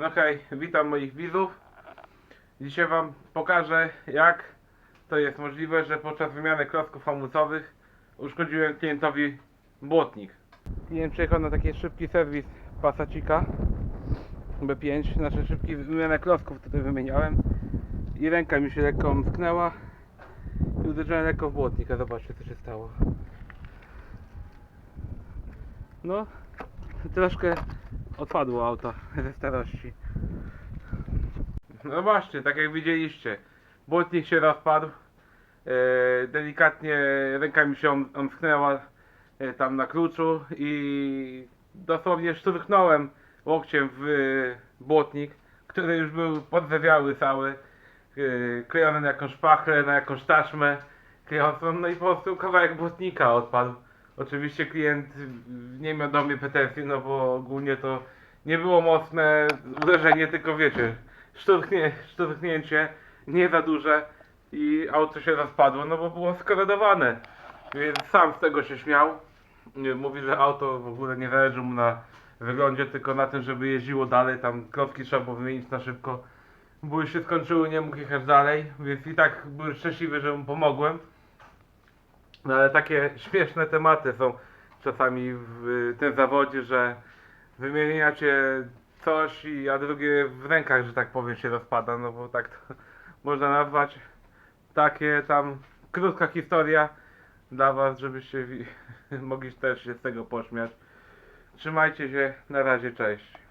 No hej, witam moich widzów. Dzisiaj wam pokażę jak to jest możliwe, że podczas wymiany klocków hamulcowych uszkodziłem klientowi błotnik. Klient przyjechał na taki szybki serwis Passacika B5, znaczy szybki wymianę klocków tutaj wymieniałem i ręka mi się lekko msknęła i uderzyłem lekko w błotnik, a zobaczcie co się stało. No, troszkę odpadło auto ze starości. No właśnie, tak jak widzieliście, błotnik się rozpadł. E, delikatnie ręka mi się om- omsknęła e, tam na kluczu i dosłownie szturchnąłem łokciem w e, błotnik, który już był podzewiały cały, e, klejony na jakąś pachlę, na jakąś taśmę klejącą, no i po prostu kawałek błotnika odpadł. Oczywiście klient nie miał do mnie pretensji, no bo ogólnie to nie było mocne uderzenie, tylko wiecie, szturchnie, szturchnięcie, nie za duże i auto się rozpadło, no bo było skorodowane. Więc sam z tego się śmiał. Mówi, że auto w ogóle nie zależy mu na wyglądzie, tylko na tym, żeby jeździło dalej. Tam klocki trzeba było wymienić na szybko, już się skończyły, nie mógł jechać dalej, więc i tak byłem szczęśliwy, że mu pomogłem. No ale takie śmieszne tematy są czasami w y, tym zawodzie, że wymieniacie coś, i a drugie w rękach, że tak powiem, się rozpada, no bo tak to można nazwać. Takie tam krótka historia dla was, żebyście mogli też się z tego pośmiać. Trzymajcie się, na razie, cześć.